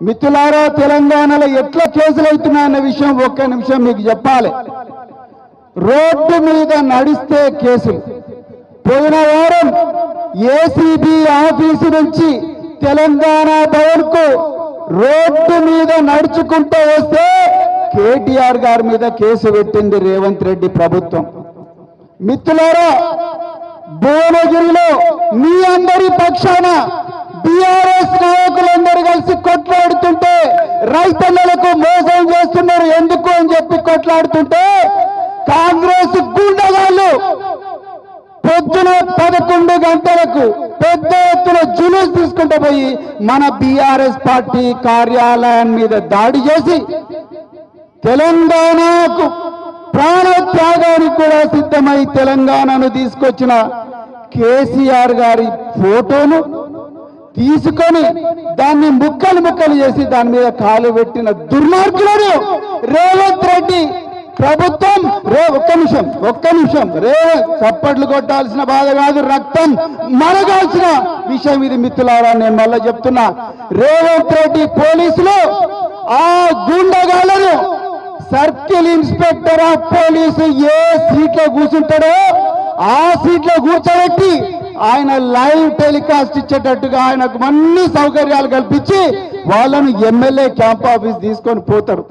మిత్రులారా తెలంగాణలో ఎట్లా కేసులు అవుతున్నాయన్న విషయం ఒక్క నిమిషం మీకు చెప్పాలి. రోడ్డు మీద నడిస్తే కేసులు పోయిన వారం ఏసీబీ ఆఫీసు నుంచి తెలంగాణ భవన్కు రోడ్డు మీద నడుచుకుంటూ వస్తే కేటీఆర్ గారి మీద కేసు పెట్టింది రేవంత్ రెడ్డి ప్రభుత్వం. మిత్రులారా భువనగిరిలో మీ అందరి పక్షాన బీఆర్ఎస్ నాయకులందరూ కాంగ్రెస్ గుండగాళ్ళు. పొద్దున పదకొండు గంటలకు పెద్ద ఎత్తున జులూస్ తీసుకుంటూ పోయి మన బీఆర్ఎస్ పార్టీ కార్యాలయం మీద దాడి చేసి తెలంగాణకు ప్రాణత్యాగానికి కూడా సిద్ధమై తెలంగాణను తీసుకొచ్చిన కేసీఆర్ గారి ఫోటోను తీసుకొని దాన్ని ముక్కలు ముక్కలు చేసి దాని మీద కాలు పెట్టిన దుర్మార్గులను రేవంత్ రెడ్డి ప్రభుత్వం రే ఒక్క నిమిషం ఒక్క నిమిషం రే చప్పట్లు కొట్టాల్సిన బాధ కాదు రక్తం మరగాల్సిన విషయం ఇది మిత్రులారా నేను మళ్ళీ చెప్తున్నా. రేవంత్ రెడ్డి పోలీసులు ఆ గుండగాళ్ళను సర్కిల్ ఇన్స్పెక్టర్ ఆఫ్ పోలీసు ఏ సీట్లో కూర్చుంటాడో ఆ సీట్లో కూర్చోబెట్టి ఆయన లైవ్ టెలికాస్ట్ ఇచ్చేటట్టుగా ఆయనకు అన్ని సౌకర్యాలు కల్పించి వాళ్ళను ఎమ్మెల్యే క్యాంప్ ఆఫీస్ తీసుకొని పోతారు.